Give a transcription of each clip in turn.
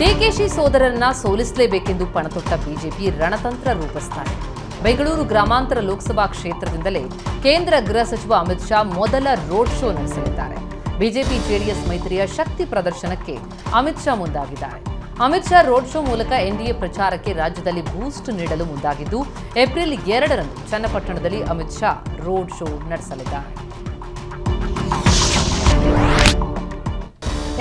ಡಿಕೆಶಿ ಸೋದರರನ್ನ ಸೋಲಿಸಲೇಬೇಕೆಂದು ಪಣತೊಟ್ಟ ಬಿಜೆಪಿ ರಣತಂತ್ರ ರೂಪಿಸ್ತಾರೆ ಬೆಂಗಳೂರು ಗ್ರಾಮಾಂತರ ಲೋಕಸಭಾ ಕ್ಷೇತ್ರದಿಂದಲೇ ಕೇಂದ್ರ ಗೃಹ ಸಚಿವ ಅಮಿತ್ ಶಾ ಮೊದಲ ರೋಡ್ ಶೋ ನಡೆಸಲಿದ್ದಾರೆ. ಬಿಜೆಪಿ ಜೆಡಿಎಸ್ ಮೈತ್ರಿಯ ಶಕ್ತಿ ಪ್ರದರ್ಶನಕ್ಕೆ ಅಮಿತ್ ಶಾ ಮುಂದಾಗಿದ್ದಾರೆ. ಅಮಿತ್ ಶಾ ರೋಡ್ ಶೋ ಮೂಲಕ ಎನ್ಡಿಎ ಪ್ರಚಾರಕ್ಕೆ ರಾಜ್ಯದಲ್ಲಿ ಬೂಸ್ಟ್ ನೀಡಲು ಮುಂದಾಗಿದ್ದು, ಏಪ್ರಿಲ್ ಎರಡರಂದು ಚನ್ನಪಟ್ಟಣದಲ್ಲಿ ಅಮಿತ್ ಶಾ ರೋಡ್ ಶೋ ನಡೆಸಲಿದ್ದಾರೆ.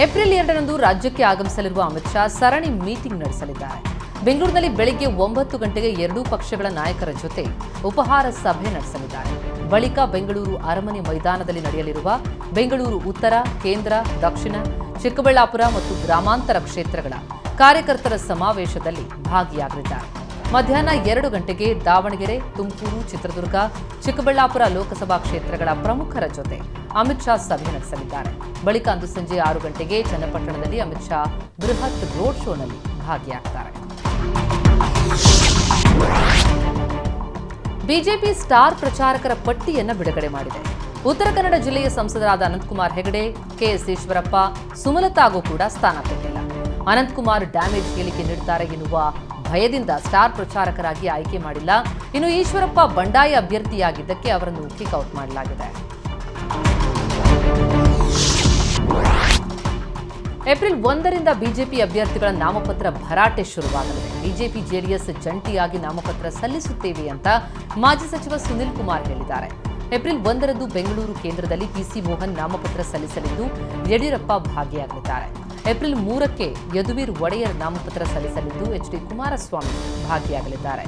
ಏಪ್ರಿಲ್ ಎರಡರಂದು ರಾಜ್ಯಕ್ಕೆ ಆಗಮಿಸಲಿರುವ ಅಮಿತ್ ಶಾ ಸರಣಿ ಮೀಟಿಂಗ್ ನಡೆಸಲಿದ್ದಾರೆ. ಬೆಂಗಳೂರಿನಲ್ಲಿ ಬೆಳಗ್ಗೆ ಒಂಬತ್ತು ಗಂಟೆಗೆ ಎರಡೂ ಪಕ್ಷಗಳ ನಾಯಕರ ಜೊತೆ ಉಪಹಾರ ಸಭೆ ನಡೆಸಲಿದ್ದಾರೆ. ಬಳಿಕ ಬೆಂಗಳೂರು ಅರಮನೆ ಮೈದಾನದಲ್ಲಿ ನಡೆಯಲಿರುವ ಬೆಂಗಳೂರು ಉತ್ತರ, ಕೇಂದ್ರ, ದಕ್ಷಿಣ, ಚಿಕ್ಕಬಳ್ಳಾಪುರ ಮತ್ತು ಗ್ರಾಮಾಂತರ ಕ್ಷೇತ್ರಗಳ ಕಾರ್ಯಕರ್ತರ ಸಮಾವೇಶದಲ್ಲಿ ಭಾಗಿಯಾಗಲಿದ್ದಾರೆ. ಮಧ್ಯಾಹ್ನ ಎರಡು ಗಂಟೆಗೆ ದಾವಣಗೆರೆ, ತುಮಕೂರು, ಚಿತ್ರದುರ್ಗ, ಚಿಕ್ಕಬಳ್ಳಾಪುರ ಲೋಕಸಭಾ ಕ್ಷೇತ್ರಗಳ ಪ್ರಮುಖರ ಜೊತೆ ಅಮಿತ್ ಶಾ ಸಭೆ ನಡೆಸಲಿದ್ದಾರೆ. ಬಳಿಕ ಅಂದು ಸಂಜೆ ಆರು ಗಂಟೆಗೆ ಚನ್ನಪಟ್ಟಣದಲ್ಲಿ ಅಮಿತ್ ಶಾ ಬೃಹತ್ ರೋಡ್ ಶೋನಲ್ಲಿ ಭಾಗಿಯಾಗ್ತಾರೆ. ಬಿಜೆಪಿ ಸ್ಟಾರ್ ಪ್ರಚಾರಕರ ಪಟ್ಟಿಯನ್ನು ಬಿಡುಗಡೆ ಮಾಡಿದೆ. ಉತ್ತರ ಕನ್ನಡ ಜಿಲ್ಲೆಯ ಸಂಸದರಾದ ಅನಂತಕುಮಾರ್ ಹೆಗಡೆ, ಕೆಎಸ್ ಈಶ್ವರಪ್ಪ ಸುಮಲತಾಗೂ ಕೂಡ ಸ್ಥಾನ ಕೊಟ್ಟಿಲ್ಲ ಅನಂತಕುಮಾರ್ ಡ್ಯಾಮೇಜ್ ಹೇಳಿಕೆ ನೀಡುತ್ತಾರೆ ಎನ್ನುವ ಭಯದಿಂದ ಸ್ಟಾರ್ ಪ್ರಚಾರಕರಾಗಿ ಆಯ್ಕೆ ಮಾಡಿಲ್ಲ. ಇನ್ನು ಈಶ್ವರಪ್ಪ ಬಂಡಾಯ ಅಭ್ಯರ್ಥಿಯಾಗಿದ್ದಕ್ಕೆ ಅವರನ್ನು ಕಿಕ್ಔಟ್ ಮಾಡಲಾಗಿದೆ. ಏಪ್ರಿಲ್ ಒಂದರಿಂದ ಬಿಜೆಪಿ ಅಭ್ಯರ್ಥಿಗಳ ನಾಮಪತ್ರ ಭರಾಟೆ ಶುರುವಾಗಲಿದೆ. ಬಿಜೆಪಿ ಜೆಡಿಎಸ್ ಜಂಟಿಯಾಗಿ ನಾಮಪತ್ರ ಸಲ್ಲಿಸುತ್ತೇವೆ ಅಂತ ಮಾಜಿ ಸಚಿವ ಸುನಿಲ್ ಕುಮಾರ್ ಹೇಳಿದ್ದಾರೆ. ಏಪ್ರಿಲ್ ಒಂದರಂದು ಬೆಂಗಳೂರು ಕೇಂದ್ರದಲ್ಲಿ ಪಿಸಿ ಮೋಹನ್ ನಾಮಪತ್ರ ಸಲ್ಲಿಸಲಿದ್ದು ಯಡಿಯೂರಪ್ಪ ಭಾಗಿಯಾಗಲಿದ್ದಾರೆ. ಏಪ್ರಿಲ್ ಮೂರಕ್ಕೆ ಯದುವೀರ್ ಒಡೆಯರ್ ನಾಮಪತ್ರ ಸಲ್ಲಿಸಲಿದ್ದು ಎಚ್ ಡಿ ಕುಮಾರಸ್ವಾಮಿ ಭಾಗಿಯಾಗಲಿದ್ದಾರೆ.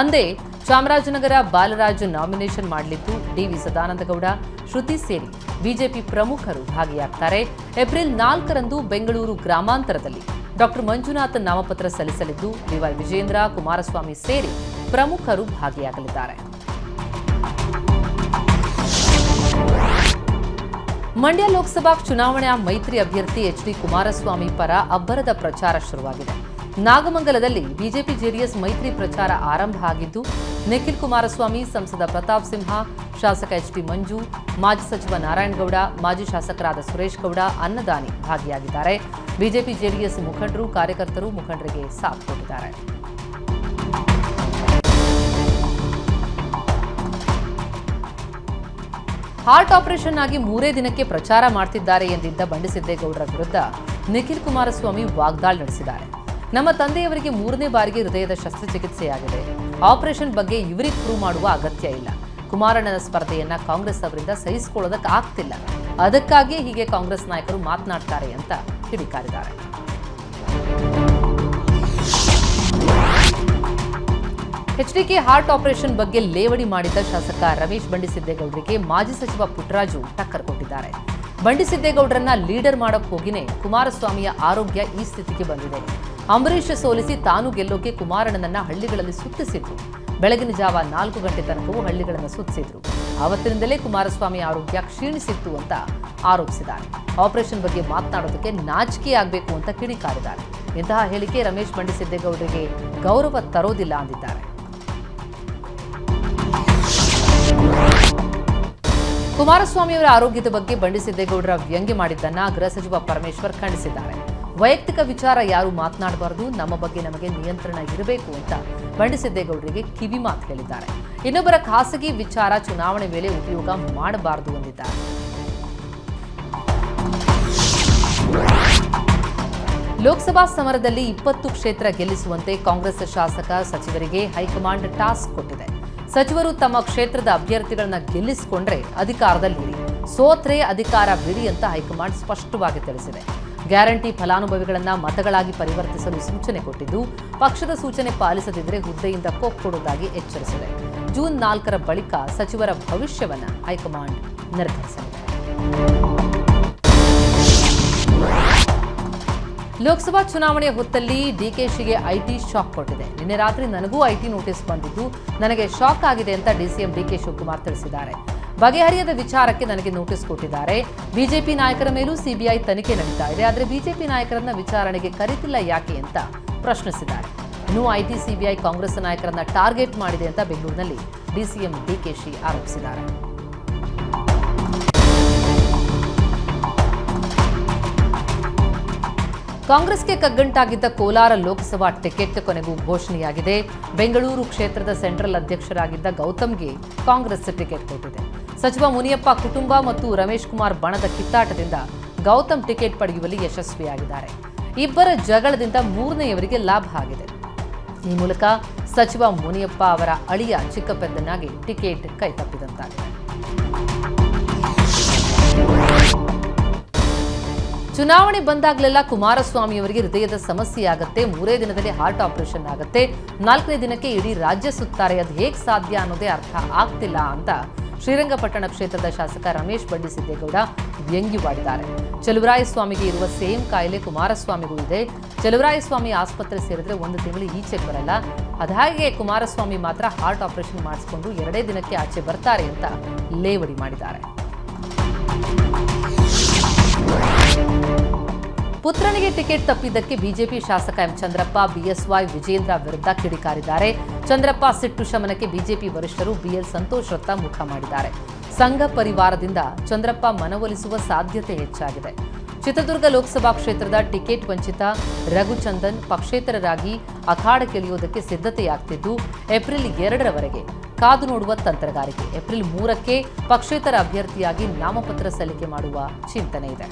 ಅಂದೇ ಚಾಮರಾಜನಗರ ಬಾಲರಾಜು ನಾಮಿನೇಷನ್ ಮಾಡಲಿದ್ದು ಡಿವಿ ಸದಾನಂದಗೌಡ, ಶ್ರುತಿ ಸೇರಿ ಬಿಜೆಪಿ ಪ್ರಮುಖರು ಭಾಗಿಯಾಗ್ತಾರೆ. ಏಪ್ರಿಲ್ ನಾಲ್ಕರಂದು ಬೆಂಗಳೂರು ಗ್ರಾಮಾಂತರದಲ್ಲಿ ಡಾಕ್ಟರ್ ಮಂಜುನಾಥ್ ನಾಮಪತ್ರ ಸಲ್ಲಿಸಲಿದ್ದು ಡಿವೈ ವಿಜೇಂದ್ರ ಕುಮಾರಸ್ವಾಮಿ ಸೇರಿ ಪ್ರಮುಖರು ಭಾಗಿಯಾಗಲಿದ್ದಾರೆ. ಮಂಡ್ಯ ಲೋಕಸಭಾ ಚುನಾವಣೆಯ ಮೈತ್ರಿ ಅಭ್ಯರ್ಥಿ ಎಚ್ ಡಿ ಕುಮಾರಸ್ವಾಮಿ ಪರ ಅಬ್ಬರದ ಪ್ರಚಾರ ಶುರುವಾಗಿದೆ. ನಾಗಮಂಗಲದಲ್ಲಿ ಬಿಜೆಪಿ ಜೆಡಿಎಸ್ ಮೈತ್ರಿ ಪ್ರಚಾರ ಆರಂಭ ಆಗಿದ್ದು, ನಿಖಿಲ್ ಕುಮಾರಸ್ವಾಮಿ, ಸಂಸದ ಪ್ರತಾಪ್ ಸಿಂಹ, ಶಾಸಕ ಎಚ್ ಡಿ ಮಂಜು, ಮಾಜಿ ಸಚಿವ ನಾರಾಯಣಗೌಡ ಮಾಜಿ ಶಾಸಕರಾದ ಸುರೇಶ್ ಗೌಡ ಅನ್ನದಾನಿ ಭಾಗಿಯಾಗಿದ್ದಾರೆ. ಬಿಜೆಪಿ ಜೆಡಿಎಸ್ ಮುಖಂಡರು, ಕಾರ್ಯಕರ್ತರು ಮುಖಂಡರಿಗೆ ಸಾಥ್ ಕೊಟ್ಟಿದ್ದಾರೆ. ಹಾರ್ಟ್ ಆಪರೇಷನ್ ಆಗಿ ಮೂರೇ ದಿನಕ್ಕೆ ಪ್ರಚಾರ ಮಾಡ್ತಿದ್ದಾರೆ ಎಂದಿದ್ದ ಬಂಡಿಸಿದ್ದೇಗೌಡರ ವಿರುದ್ಧ ನಿಖಿಲ್ ಕುಮಾರಸ್ವಾಮಿ ವಾಗ್ದಾಳಿ ನಡೆಸಿದ್ದಾರೆ. ನಮ್ಮ ತಂದೆಯವರಿಗೆ ಮೂರನೇ ಬಾರಿಗೆ ಹೃದಯದ ಶಸ್ತ್ರಚಿಕಿತ್ಸೆಯಾಗಿದೆ. ಆಪರೇಷನ್ ಬಗ್ಗೆ ಇವರಿಗೆ ಪ್ರೂವ್ ಮಾಡುವ ಅಗತ್ಯ ಇಲ್ಲ. ಕುಮಾರಣ್ಣನ ಸ್ಪರ್ಧೆಯನ್ನ ಕಾಂಗ್ರೆಸ್ ಅವರಿಂದ ಸಹಿಸಿಕೊಳ್ಳೋದಕ್ಕೆ ಆಗ್ತಿಲ್ಲ ಅದಕ್ಕಾಗಿಯೇ ಹೀಗೆ ಕಾಂಗ್ರೆಸ್ ನಾಯಕರು ಮಾತನಾಡ್ತಾರೆ ಅಂತ ಕಿಡಿಕಾರಿದ್ದಾರೆ. ಎಚ್ಡಿಕೆ ಹಾರ್ಟ್ ಆಪರೇಷನ್ ಬಗ್ಗೆ ಲೇವಡಿ ಮಾಡಿದ್ದ ಶಾಸಕ ರಮೇಶ್ ಬಂಡಿಸಿದ್ದೇಗೌಡರಿಗೆ ಮಾಜಿ ಸಚಿವ ಪುಟ್ಟರಾಜು ಟಕ್ಕರ್ ಕೊಟ್ಟಿದ್ದಾರೆ. ಬಂಡಿಸಿದ್ದೇಗೌಡರನ್ನ ಲೀಡರ್ ಮಾಡಕ್ ಹೋಗಿನೇ ಕುಮಾರಸ್ವಾಮಿಯ ಆರೋಗ್ಯ ಈ ಸ್ಥಿತಿಗೆ ಬಂದಿದೆ. ಅಂಬರೀಷ್ ಸೋಲಿಸಿ ತಾನು ಗೆಲ್ಲೋಕೆ ಕುಮಾರಣ್ಣನನ್ನ ಹಳ್ಳಿಗಳಲ್ಲಿ ಸುತ್ತಿಸಿದ್ರು. ಬೆಳಗಿನ ಜಾವ ನಾಲ್ಕು ಗಂಟೆ ತನಕವೂ ಹಳ್ಳಿಗಳನ್ನು ಸುತ್ತಿಸಿದ್ರು. ಅವತ್ತಿನಿಂದಲೇ ಕುಮಾರಸ್ವಾಮಿ ಆರೋಗ್ಯ ಕ್ಷೀಣಿಸಿತ್ತು ಅಂತ ಆರೋಪಿಸಿದ್ದಾರೆ. ಆಪರೇಷನ್ ಬಗ್ಗೆ ಮಾತನಾಡೋದಕ್ಕೆ ನಾಚಿಕೆ ಆಗಬೇಕು ಅಂತ ಕಿಡಿಕಾರಿದ್ದಾರೆ. ಇಂತಹ ಹೇಳಿಕೆ ರಮೇಶ್ ಬಂಡಿಸಿದ್ದೇಗೌಡರಿಗೆ ಗೌರವ ತರೋದಿಲ್ಲ ಅಂದಿದ್ದಾರೆ. ಕುಮಾರಸ್ವಾಮಿ ಅವರ ಆರೋಗ್ಯದ ಬಗ್ಗೆ ಬಂಡಿಸಿದ್ದೇಗೌಡರ ವ್ಯಂಗ್ಯ ಮಾಡಿದ್ದನ್ನ ಗೃಹ ಸಚಿವ ಪರಮೇಶ್ವರ್ ಖಂಡಿಸಿದ್ದಾರೆ. ವೈಯಕ್ತಿಕ ವಿಚಾರ ಯಾರು ಮಾತನಾಡಬಾರದು, ನಮ್ಮ ಬಗ್ಗೆ ನಮಗೆ ನಿಯಂತ್ರಣ ಇರಬೇಕು ಅಂತ ಬಂಡಿಸಿದ್ದೇಗೌಡರಿಗೆ ಕಿವಿ ಮಾತು ಹೇಳಿದ್ದಾರೆ. ಇನ್ನೊಬ್ಬರ ಖಾಸಗಿ ವಿಚಾರ ಚುನಾವಣೆ ವೇಳೆ ಉಪಯೋಗ ಮಾಡಬಾರದು ಎಂದಿದ್ದಾರೆ ಲೋಕಸಭಾ ಸಮರದಲ್ಲಿ ಇಪ್ಪತ್ತು ಕ್ಷೇತ್ರ ಗೆಲ್ಲಿಸುವಂತೆ ಕಾಂಗ್ರೆಸ್ ಶಾಸಕ ಸಚಿವರಿಗೆ ಹೈಕಮಾಂಡ್ ಟಾಸ್ಕ್ ಕೊಟ್ಟಿದೆ. ಸಚಿವರು ತಮ್ಮ ಕ್ಷೇತ್ರದ ಅಭ್ಯರ್ಥಿಗಳನ್ನ ಗೆಲ್ಲಿಸಿಕೊಂಡ್ರೆ ಅಧಿಕಾರದಲ್ಲಿರಿ ಸೋತ್ರೆ ಅಧಿಕಾರ ಬಿಡಿ ಅಂತ ಹೈಕಮಾಂಡ್ ಸ್ಪಷ್ಟವಾಗಿ ತಿಳಿಸಿದೆ. ಗ್ಯಾರಂಟಿ ಫಲಾನುಭವಿಗಳನ್ನ ಮತಗಳಾಗಿ ಪರಿವರ್ತಿಸಲು ಸೂಚನೆ ಕೊಟ್ಟಿದ್ದು, ಪಕ್ಷದ ಸೂಚನೆ ಪಾಲಿಸದಿದ್ದರೆ ಹುದ್ದೆಯಿಂದ ಕೊಕ್ಕೊಡುವುದಾಗಿ ಎಚ್ಚರಿಸಿದೆ. ಜೂನ್ ನಾಲ್ಕರ ಬಳಿಕ ಸಚಿವರ ಭವಿಷ್ಯವನ್ನ ಹೈಕಮಾಂಡ್ ನಿರ್ಧರಿಸಲಿದೆ. ಲೋಕಸಭಾ ಚುನಾವಣೆಯ ಹೊತ್ತಲ್ಲಿ ಡಿಕೆಶಿಗೆ ಐಟಿ ಶಾಕ್ ಕೊಟ್ಟಿದೆ. ನಿನ್ನೆ ರಾತ್ರಿ ನನಗೂ ಐಟಿ ನೋಟಿಸ್ ಬಂದಿದ್ದು, ನನಗೆ ಶಾಕ್ ಆಗಿದೆ ಅಂತ ಡಿಸಿಎಂ ಡಿಕೆ ಶಿವಕುಮಾರ್ ತಿಳಿಸಿದ್ದಾರೆ. ಬಗೆಹರಿಯದ ವಿಚಾರಕ್ಕೆ ನನಗೆ ನೋಟಿಸ್ ಕೊಟ್ಟಿದ್ದಾರೆ. ಬಿಜೆಪಿ ನಾಯಕರ ಮೇಲೂ ಸಿಬಿಐ ತನಿಖೆ ನಡೀತಾ ಇದೆ. ಆದರೆ ಬಿಜೆಪಿ ನಾಯಕರನ್ನ ವಿಚಾರಣೆಗೆ ಕರೀತಿಲ್ಲ ಯಾಕೆ ಅಂತ ಪ್ರಶ್ನಿಸಿದ್ದಾರೆ. ಇನ್ನು ಐಟಿ ಸಿಬಿಐ ಕಾಂಗ್ರೆಸ್ ನಾಯಕರನ್ನ ಟಾರ್ಗೆಟ್ ಮಾಡಿದೆ ಅಂತ ಬೆಂಗಳೂರಿನಲ್ಲಿ ಡಿಸಿಎಂ ಡಿಕೆಶಿ ಆರೋಪಿಸಿದ್ದಾರೆ. ಕಾಂಗ್ರೆಸ್ಗೆ ಕಗ್ಗಂಟಾಗಿದ್ದ ಕೋಲಾರ ಲೋಕಸಭಾ ಟಿಕೆಟ್ ಕೊನೆಗೂ ಘೋಷಣೆಯಾಗಿದೆ. ಬೆಂಗಳೂರು ಕ್ಷೇತ್ರದ ಸೆಂಟ್ರಲ್ ಅಧ್ಯಕ್ಷರಾಗಿದ್ದ ಗೌತಮ್ಗೆ ಕಾಂಗ್ರೆಸ್ ಟಿಕೆಟ್ ಕೊಟ್ಟಿದೆ. ಸಚಿವ ಮುನಿಯಪ್ಪ ಕುಟುಂಬ ಮತ್ತು ರಮೇಶ್ ಕುಮಾರ್ ಬಣದ ಕಿತ್ತಾಟದಿಂದ ಗೌತಮ್ ಟಿಕೆಟ್ ಪಡೆಯುವಲ್ಲಿ ಯಶಸ್ವಿಯಾಗಿದ್ದಾರೆ. ಇಬ್ಬರ ಜಗಳದಿಂದ ಮೂರನೆಯವರಿಗೆ ಲಾಭ ಆಗಿದೆ. ಈ ಮೂಲಕ ಸಚಿವ ಮುನಿಯಪ್ಪ ಅವರ ಅಳಿಯ ಚಿಕ್ಕಪೆದ್ದನಾಗಿ ಟಿಕೆಟ್ ಕೈತಪ್ಪಿದಂತಾಗಿದೆ. ಚುನಾವಣೆ ಬಂದಾಗಲೆಲ್ಲ ಕುಮಾರಸ್ವಾಮಿ ಅವರಿಗೆ ಹೃದಯದ ಸಮಸ್ಯೆ ಆಗುತ್ತೆ, ಮೂರೇ ದಿನದಲ್ಲಿ ಹಾರ್ಟ್ ಆಪರೇಷನ್ ಆಗುತ್ತೆ, ನಾಲ್ಕನೇ ದಿನಕ್ಕೆ ಇಡೀ ರಾಜ್ಯ ಸುತ್ತಾರೆ, ಅದು ಹೇಗೆ ಸಾಧ್ಯ ಅನ್ನೋದೇ ಅರ್ಥ ಆಗ್ತಿಲ್ಲ ಅಂತ ಶ್ರೀರಂಗಪಟ್ಟಣ ಕ್ಷೇತ್ರದ ಶಾಸಕ ರಮೇಶ್ ಬಂಡಿ ಸಿದ್ದೇಗೌಡ ವ್ಯಂಗ್ಯವಾಡಿದ್ದಾರೆ. ಚಲುವರಾಯಸ್ವಾಮಿಗೆ ಇರುವ ಸೇಮ್ ಕಾಯಿಲೆ ಕುಮಾರಸ್ವಾಮಿಗೂ ಇದೆ. ಚಲುವರಾಯಸ್ವಾಮಿ ಆಸ್ಪತ್ರೆ ಸೇರಿದ್ರೆ ಒಂದು ತಿಂಗಳು ಈಚೆಗೆ ಬರಲ್ಲ. ಅದಾಗೆ ಕುಮಾರಸ್ವಾಮಿ ಮಾತ್ರ ಹಾರ್ಟ್ ಆಪರೇಷನ್ ಮಾಡಿಸಿಕೊಂಡು ಎರಡೇ ದಿನಕ್ಕೆ ಆಚೆ ಬರ್ತಾರೆ ಅಂತ ಲೇವಡಿ ಮಾಡಿದ್ದಾರೆ. ಪುತ್ರನಿಗೆ ಟಿಕೆಟ್ ತಪ್ಪಿದ್ದಕ್ಕೆ ಬಿಜೆಪಿ ಶಾಸಕ ಎಂ ಚಂದ್ರಪ್ಪ, ಬಿಎಸ್ವೈ ವಿಜೇಂದ್ರ ವಿರುದ್ಧ ಕಿಡಿಕಾರಿದ್ದಾರೆ. ಚಂದ್ರಪ್ಪ ಸಿಟ್ಟು ಶಮನಕ್ಕೆ ಬಿಜೆಪಿ ವರಿಷ್ಠರು ಬಿಎಲ್ ಸಂತೋಷ್ ರತ್ತ ಮುಖ ಮಾಡಿದ್ದಾರೆ. ಸಂಘ ಪರಿವಾರದಿಂದ ಚಂದ್ರಪ್ಪ ಮನವೊಲಿಸುವ ಸಾಧ್ಯತೆ ಹೆಚ್ಚಾಗಿದೆ. ಚಿತ್ರದುರ್ಗ ಲೋಕಸಭಾ ಕ್ಷೇತ್ರದ ಟಿಕೆಟ್ ವಂಚಿತ ರಘುಚಂದನ್ ಪಕ್ಷೇತರರಾಗಿ ಅಖಾಡಕ್ಕಿಳಿಯುವುದಕ್ಕೆ ಸಿದ್ಧತೆಯಾಗ್ತಿದ್ದು, ಏಪ್ರಿಲ್ ಎರಡರವರೆಗೆ ಕಾದು ನೋಡುವ ತಂತ್ರಗಾರಿಕೆ. ಏಪ್ರಿಲ್ ಮೂರಕ್ಕೆ ಪಕ್ಷೇತರ ಅಭ್ಯರ್ಥಿಯಾಗಿ ನಾಮಪತ್ರ ಸಲ್ಲಿಕೆ ಮಾಡುವ ಚಿಂತನೆ ಇದೆ.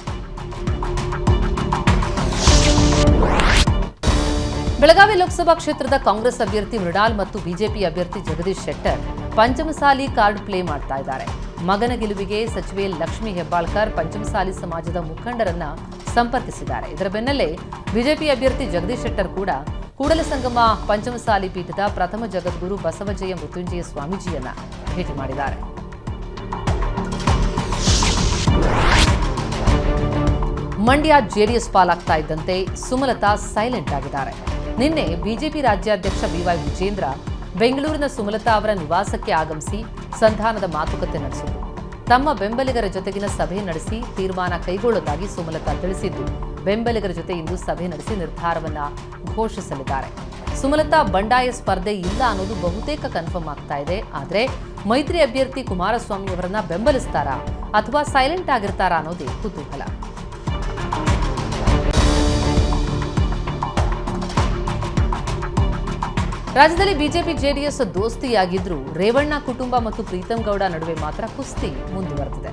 ಬೆಳಗಾವಿ ಲೋಕಸಭಾ ಕ್ಷೇತ್ರದ ಕಾಂಗ್ರೆಸ್ ಅಭ್ಯರ್ಥಿ ಮೃಣಾಲ್ ಮತ್ತು ಬಿಜೆಪಿ ಅಭ್ಯರ್ಥಿ ಜಗದೀಶ್ ಶೆಟ್ಟರ್ ಪಂಚಮಸಾಲಿ ಕಾರ್ಡ್ ಪ್ಲೇ ಮಾಡ್ತಾ ಇದ್ದಾರೆ. ಮಗನ ಗೆಲುವಿಗೆ ಸಚಿವೆ ಲಕ್ಷ್ಮಿ ಹೆಬ್ಬಾಳ್ಕರ್ ಪಂಚಮಸಾಲಿ ಸಮಾಜದ ಮುಖಂಡರನ್ನ ಸಂಪರ್ಕಿಸಿದ್ದಾರೆ. ಇದರ ಬೆನ್ನಲ್ಲೇ ಬಿಜೆಪಿ ಅಭ್ಯರ್ಥಿ ಜಗದೀಶ್ ಶೆಟ್ಟರ್ ಕೂಡ ಕೂಡಲ ಸಂಗಮ ಪಂಚಮಸಾಲಿ ಪೀಠದ ಪ್ರಥಮ ಜಗದ್ಗುರು ಬಸವಜಯ ಮೃತ್ಯುಂಜಯ ಸ್ವಾಮೀಜಿಯನ್ನ ಭೇಟಿ ಮಾಡಿದ್ದಾರೆ. ಮಂಡ್ಯ ಜೆಡಿಎಸ್ ಪಾಲಾಗ್ತಾ ಇದ್ದಂತೆ ಸುಮಲತಾ ಸೈಲೆಂಟ್ ಆಗಿದ್ದಾರೆ. ನಿನ್ನೆ ಬಿಜೆಪಿ ರಾಜ್ಯಾಧ್ಯಕ್ಷ ಬಿವೈ ವಿಜೇಂದ್ರ ಬೆಂಗಳೂರಿನ ಸುಮಲತಾ ಅವರ ನಿವಾಸಕ್ಕೆ ಆಗಮಿಸಿ ಸಂಧಾನದ ಮಾತುಕತೆ ನಡೆಸಿದರು. ತಮ್ಮ ಬೆಂಬಲಿಗರ ಜೊತೆಗಿನ ಸಭೆ ನಡೆಸಿ ತೀರ್ಮಾನ ಕೈಗೊಳ್ಳುವುದಾಗಿ ಸುಮಲತಾ ತಿಳಿಸಿದ್ದು, ಬೆಂಬಲಿಗರ ಜೊತೆ ಇಂದು ಸಭೆ ನಡೆಸಿ ನಿರ್ಧಾರವನ್ನ ಘೋಷಿಸಲಿದ್ದಾರೆ. ಸುಮಲತಾ ಬಂಡಾಯ ಸ್ಪರ್ಧೆ ಇಲ್ಲ ಅನ್ನೋದು ಬಹುತೇಕ ಕನ್ಫರ್ಮ್ ಆಗ್ತಾ ಇದೆ. ಆದರೆ ಮೈತ್ರಿ ಅಭ್ಯರ್ಥಿ ಕುಮಾರಸ್ವಾಮಿ ಅವರನ್ನ ಬೆಂಬಲಿಸ್ತಾರಾ ಅಥವಾ ಸೈಲೆಂಟ್ ಆಗಿರ್ತಾರಾ ಅನ್ನೋದೇ ಕುತೂಹಲ. ರಾಜ್ಯದಲ್ಲಿ ಬಿಜೆಪಿ ಜೆಡಿಎಸ್ ದೋಸ್ತಿಯಾಗಿದ್ರೂ ರೇವಣ್ಣ ಕುಟುಂಬ ಮತ್ತು ಪ್ರೀತಂ ಗೌಡ ನಡುವೆ ಮಾತ್ರ ಕುಸ್ತಿ ಮುಂದುವರೆದಿದೆ.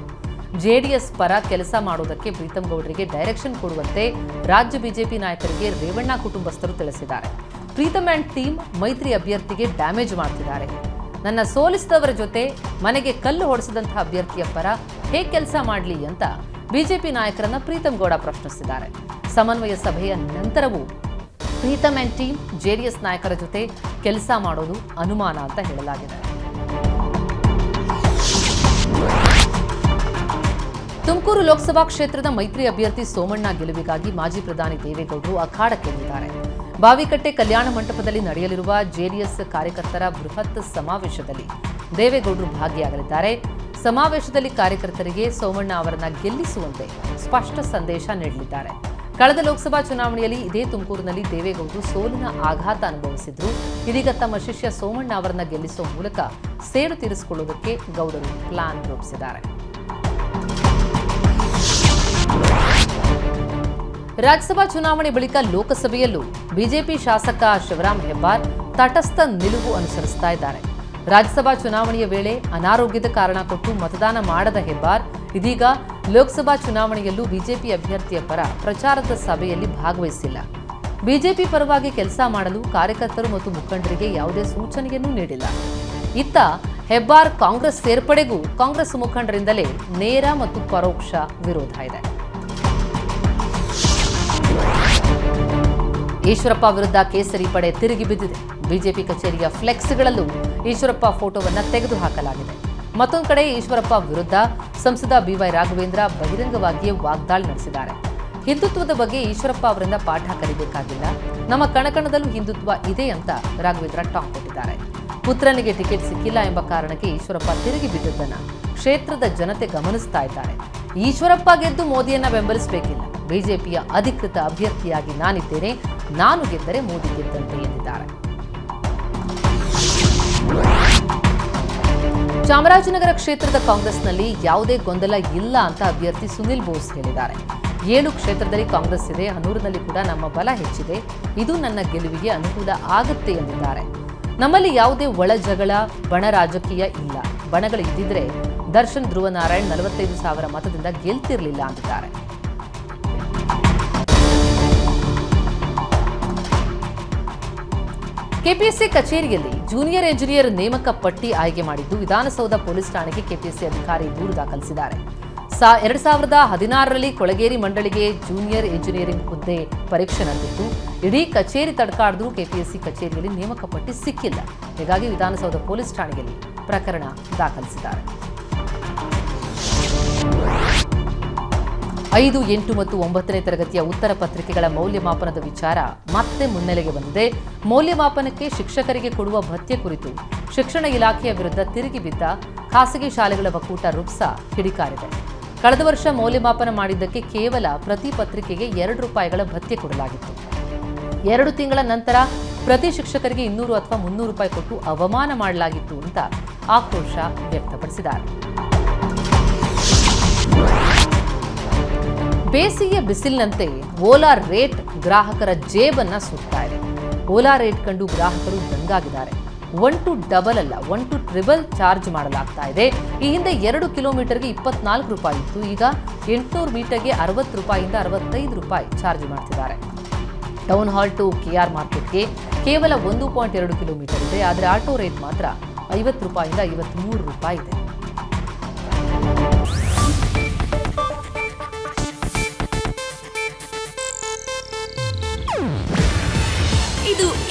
ಜೆಡಿಎಸ್ ಪರ ಕೆಲಸ ಮಾಡುವುದಕ್ಕೆ ಪ್ರೀತಂ ಗೌಡರಿಗೆ ಡೈರೆಕ್ಷನ್ ಕೊಡುವಂತೆ ರಾಜ್ಯ ಬಿಜೆಪಿ ನಾಯಕರಿಗೆ ರೇವಣ್ಣ ಕುಟುಂಬಸ್ಥರು ತಿಳಿಸಿದ್ದಾರೆ. ಪ್ರೀತಂ ಅಂಡ್ ಟೀಮ್ ಮೈತ್ರಿ ಅಭ್ಯರ್ಥಿಗೆ ಡ್ಯಾಮೇಜ್ ಮಾಡ್ತಿದ್ದಾರೆ. ನನ್ನ ಸೋಲಿಸಿದವರ ಜೊತೆ ಮನೆಗೆ ಕಲ್ಲು ಹೊಡೆಸಿದಂತಹ ಅಭ್ಯರ್ಥಿಯ ಪರ ಹೇಗೆ ಕೆಲಸ ಮಾಡಲಿ ಅಂತ ಬಿಜೆಪಿ ನಾಯಕರನ್ನ ಪ್ರೀತಂ ಗೌಡ ಪ್ರಶ್ನಿಸಿದ್ದಾರೆ. ಸಮನ್ವಯ ಸಭೆಯ ನಂತರವೂ ಪ್ರೀತಮ್ ಅಂಡ್ ಟೀಮ್ ಜೆಡಿಎಸ್ ನಾಯಕರ ಜೊತೆ ಕೆಲಸ ಮಾಡೋದು ಅನುಮಾನ ಅಂತ ಹೇಳಲಾಗಿದೆ. ತುಮಕೂರು ಲೋಕಸಭಾ ಕ್ಷೇತ್ರದ ಮೈತ್ರಿ ಅಭ್ಯರ್ಥಿ ಸೋಮಣ್ಣ ಗೆಲುವಿಗಾಗಿ ಮಾಜಿ ಪ್ರಧಾನಿ ದೇವೇಗೌಡರು ಅಖಾಡಕ್ಕಿಳಿದಿದ್ದಾರೆ ಬಾವಿಕಟ್ಟೆ ಕಲ್ಯಾಣ ಮಂಟಪದಲ್ಲಿ ನಡೆಯಲಿರುವ ಜೆಡಿಎಸ್ ಕಾರ್ಯಕರ್ತರ ಬೃಹತ್ ಸಮಾವೇಶದಲ್ಲಿ ದೇವೇಗೌಡರು ಭಾಗಿಯಾಗಲಿದ್ದಾರೆ. ಸಮಾವೇಶದಲ್ಲಿ ಕಾರ್ಯಕರ್ತರಿಗೆ ಸೋಮಣ್ಣ ಅವರನ್ನು ಗೆಲ್ಲಿಸುವಂತೆ ಸ್ಪಷ್ಟ ಸಂದೇಶ ನೀಡಲಿದ್ದಾರೆ. ಕಳೆದ ಲೋಕಸಭಾ ಚುನಾವಣೆಯಲ್ಲಿ ಇದೇ ತುಮಕೂರಿನಲ್ಲಿ ದೇವೇಗೌಡರು ಸೋಲಿನ ಆಘಾತ ಅನುಭವಿಸಿದ್ರು. ಇದೀಗ ತಮ್ಮ ಶಿಷ್ಯ ಸೋಮಣ್ಣ ಅವರನ್ನ ಗೆಲ್ಲಿಸುವ ಮೂಲಕ ಸೇಡು ತೀರಿಸಿಕೊಳ್ಳುವುದಕ್ಕೆ ಗೌಡರು ಪ್ಲಾನ್ ರೂಪಿಸಿದ್ದಾರೆ. ರಾಜ್ಯಸಭಾ ಚುನಾವಣೆ ಬಳಿಕ ಲೋಕಸಭೆಯಲ್ಲೂ ಬಿಜೆಪಿ ಶಾಸಕ ಶಿವರಾಮ್ ಹೆಬ್ಬಾರ್ ತಟಸ್ಥ ನಿಲುವು ಅನುಸರಿಸ್ತಾ ಇದ್ದಾರೆ. ರಾಜ್ಯಸಭಾ ಚುನಾವಣೆಯ ವೇಳೆ ಅನಾರೋಗ್ಯದ ಕಾರಣ ಕೊಟ್ಟು ಮತದಾನ ಮಾಡದ ಹೆಬ್ಬಾರ್ ಇದೀಗ ಲೋಕಸಭಾ ಚುನಾವಣೆಯಲ್ಲೂ ಬಿಜೆಪಿ ಅಭ್ಯರ್ಥಿಯ ಪರ ಪ್ರಚಾರದ ಸಭೆಯಲ್ಲಿ ಭಾಗವಹಿಸಿಲ್ಲ. ಬಿಜೆಪಿ ಪರವಾಗಿ ಕೆಲಸ ಮಾಡಲು ಕಾರ್ಯಕರ್ತರು ಮತ್ತು ಮುಖಂಡರಿಗೆ ಯಾವುದೇ ಸೂಚನೆಯನ್ನೂ ನೀಡಿಲ್ಲ. ಇತ್ತ ಹೆಬ್ಬಾರ್ ಕಾಂಗ್ರೆಸ್ ಸೇರ್ಪಡೆಗೂ ಕಾಂಗ್ರೆಸ್ ಮುಖಂಡರಿಂದಲೇ ನೇರ ಮತ್ತು ಪರೋಕ್ಷ ವಿರೋಧ ಇದೆ. ಈಶ್ವರಪ್ಪ ವಿರುದ್ಧ ಕೇಸರಿ ಪಡೆ ತಿರುಗಿ ಬಿದ್ದಿದೆ. ಬಿಜೆಪಿ ಕಚೇರಿಯ ಫ್ಲೆಕ್ಸ್ಗಳಲ್ಲೂ ಈಶ್ವರಪ್ಪ ಫೋಟೋವನ್ನು ತೆಗೆದುಹಾಕಲಾಗಿದೆ. ಮತ್ತೊಂದು ಕಡೆ ಈಶ್ವರಪ್ಪ ವಿರುದ್ಧ ಸಂಸದ ಬಿವೈ ರಾಘವೇಂದ್ರ ಬಹಿರಂಗವಾಗಿಯೇ ವಾಗ್ದಾಳಿ ನಡೆಸಿದ್ದಾರೆ. ಹಿಂದುತ್ವದ ಬಗ್ಗೆ ಈಶ್ವರಪ್ಪ ಅವರಿಂದ ಪಾಠ ಕಲಿಬೇಕಾಗಿಲ್ಲ. ನಮ್ಮ ಕಣಕಣದಲ್ಲೂ ಹಿಂದುತ್ವ ಇದೆ ಅಂತ ರಾಘವೇಂದ್ರ ಟಾಂಗ್ ಕೊಟ್ಟಿದ್ದಾರೆ. ಪುತ್ರನಿಗೆ ಟಿಕೆಟ್ ಸಿಕ್ಕಿಲ್ಲ ಎಂಬ ಕಾರಣಕ್ಕೆ ಈಶ್ವರಪ್ಪ ತಿರುಗಿ ಬಿದ್ದದ್ದನ್ನ ಕ್ಷೇತ್ರದ ಜನತೆ ಗಮನಿಸ್ತಾ ಇದ್ದಾರೆ. ಈಶ್ವರಪ್ಪ ಗೆದ್ದು ಮೋದಿಯನ್ನ ಬೆಂಬಲಿಸಬೇಕಿಲ್ಲ. ಬಿಜೆಪಿಯ ಅಧಿಕೃತ ಅಭ್ಯರ್ಥಿಯಾಗಿ ನಾನಿದ್ದೇನೆ. ನಾನು ಗೆದ್ದರೆ ಮೋದಿ ಗೆದ್ದಂತೆ ಎಂದಿದ್ದಾರೆ. ಚಾಮರಾಜನಗರ ಕ್ಷೇತ್ರದ ಕಾಂಗ್ರೆಸ್ನಲ್ಲಿ ಯಾವುದೇ ಗೊಂದಲ ಇಲ್ಲ ಅಂತ ಅಭ್ಯರ್ಥಿ ಸುನಿಲ್ ಬೋಸ್ ಹೇಳಿದ್ದಾರೆ. ಏಳು ಕ್ಷೇತ್ರದಲ್ಲಿ ಕಾಂಗ್ರೆಸ್ ಇದೆ, ಹನೂರಿನಲ್ಲಿ ಕೂಡ ನಮ್ಮ ಬಲ ಹೆಚ್ಚಿದೆ. ಇದು ನನ್ನ ಗೆಲುವಿಗೆ ಅನುಕೂಲ ಆಗುತ್ತೆ ಎಂದಿದ್ದಾರೆ. ನಮ್ಮಲ್ಲಿ ಯಾವುದೇ ಒಳ ಜಗಳ, ಬಣ ರಾಜಕೀಯ ಇಲ್ಲ. ಬಣಗಳು ಇದ್ದಿದ್ರೆ ದರ್ಶನ್, ಧ್ರುವನಾರಾಯಣ್ ನಲವತ್ತೈದು ಸಾವಿರ ಮತದಿಂದ ಗೆಲ್ತಿರ್ಲಿಲ್ಲ ಅಂದಿದ್ದಾರೆ. ಕೆಪಿಎಸ್ಸಿ ಕಚೇರಿಯಲ್ಲಿ ಜೂನಿಯರ್ ಎಂಜಿನಿಯರ್ ನೇಮಕ ಪಟ್ಟಿ ಆಯ್ಕೆ ಮಾಡಿದ್ದು ವಿಧಾನಸೌಧ ಪೊಲೀಸ್ ಠಾಣೆಗೆ ಕೆಪಿಎಸ್ಸಿ ಅಧಿಕಾರಿ ದೂರು ದಾಖಲಿಸಿದ್ದಾರೆ. ಸಾ, ಎರಡ್ ಸಾವಿರದ ಹದಿನಾರರಲ್ಲಿ ಕೊಳಗೇರಿ ಮಂಡಳಿಗೆ ಜೂನಿಯರ್ ಎಂಜಿನಿಯರಿಂಗ್ ಹುದ್ದೆ ಪರೀಕ್ಷೆ ನಡೆದಿತ್ತು. ಇಡೀ ಕಚೇರಿ ತಡ್ಕಾಡಿದ್ರೂ ಕೆಪಿಎಸ್ಸಿ ಕಚೇರಿಯಲ್ಲಿ ನೇಮಕ ಪಟ್ಟಿ ಸಿಕ್ಕಿಲ್ಲ. ಹೀಗಾಗಿ ವಿಧಾನಸೌಧ ಪೊಲೀಸ್ ಠಾಣೆಯಲ್ಲಿ ಪ್ರಕರಣ ದಾಖಲಿಸಿದ್ದಾರೆ. ಐದು, ಎಂಟು ಮತ್ತು ಒಂಬತ್ತನೇ ತರಗತಿಯ ಉತ್ತರ ಪತ್ರಿಕೆಗಳ ಮೌಲ್ಯಮಾಪನದ ವಿಚಾರ ಮತ್ತೆ ಮುನ್ನೆಲೆಗೆ ಬಂದಿದೆ. ಮೌಲ್ಯಮಾಪನಕ್ಕೆ ಶಿಕ್ಷಕರಿಗೆ ಕೊಡುವ ಭತ್ಯೆ ಕುರಿತು ಶಿಕ್ಷಣ ಇಲಾಖೆಯ ವಿರುದ್ಧ ತಿರುಗಿ ಬಿದ್ದ ಖಾಸಗಿ ಶಾಲೆಗಳ ಒಕ್ಕೂಟ ರುಪ್ಸಾ ಕಿಡಿಕಾರಿದೆ. ಕಳೆದ ವರ್ಷ ಮೌಲ್ಯಮಾಪನ ಮಾಡಿದ್ದಕ್ಕೆ ಕೇವಲ ಪ್ರತಿ ಪತ್ರಿಕೆಗೆ ಎರಡು ರೂಪಾಯಿಗಳ ಭತ್ಯೆ ಕೊಡಲಾಗಿತ್ತು. ಎರಡು ತಿಂಗಳ ನಂತರ ಪ್ರತಿ ಶಿಕ್ಷಕರಿಗೆ ಇನ್ನೂರು ಅಥವಾ ಮುನ್ನೂರು ರೂಪಾಯಿ ಕೊಟ್ಟು ಅವಮಾನ ಮಾಡಲಾಗಿತ್ತು ಅಂತ ಆಕ್ರೋಶ ವ್ಯಕ್ತಪಡಿಸಿದ್ದಾರೆ. ಬೇಸಿಗೆಯ ಬಿಸಿಲಿನಂತೆ ಓಲಾ ರೇಟ್ ಗ್ರಾಹಕರ ಜೇಬನ್ನ ಸುತ್ತಾ ಇದೆ. ಓಲಾ ರೇಟ್ ಕಂಡು ಗ್ರಾಹಕರು ದಂಗಾಗಿದ್ದಾರೆ ಒನ್ ಟು ಡಬಲ್ ಅಲ್ಲ, ಒನ್ ಟು ಟ್ರಿಬಲ್ ಚಾರ್ಜ್ ಮಾಡಲಾಗ್ತಾ ಇದೆ. ಈ ಹಿಂದೆ ಎರಡು ಕಿಲೋಮೀಟರ್ಗೆ ಇಪ್ಪತ್ನಾಲ್ಕು ರೂಪಾಯಿ ಇತ್ತು. ಈಗ ಎಂಟುನೂರು ಮೀಟರ್ಗೆ ಅರವತ್ತು ರೂಪಾಯಿಯಿಂದ ಅರವತ್ತೈದು ರೂಪಾಯಿ ಚಾರ್ಜ್ ಮಾಡ್ತಿದ್ದಾರೆ. ಟೌನ್ ಹಾಲ್ ಟು ಕೆಆರ್ ಮಾರ್ಕೆಟ್ಗೆ ಕೇವಲ ಒಂದು ಪಾಯಿಂಟ್ ಎರಡು ಕಿಲೋಮೀಟರ್ ಇದೆ. ಆದರೆ ಆಟೋ ರೇಟ್ ಮಾತ್ರ ಐವತ್ತು ರೂಪಾಯಿಯಿಂದ ಐವತ್ಮೂರು ರೂಪಾಯಿ ಇದೆ.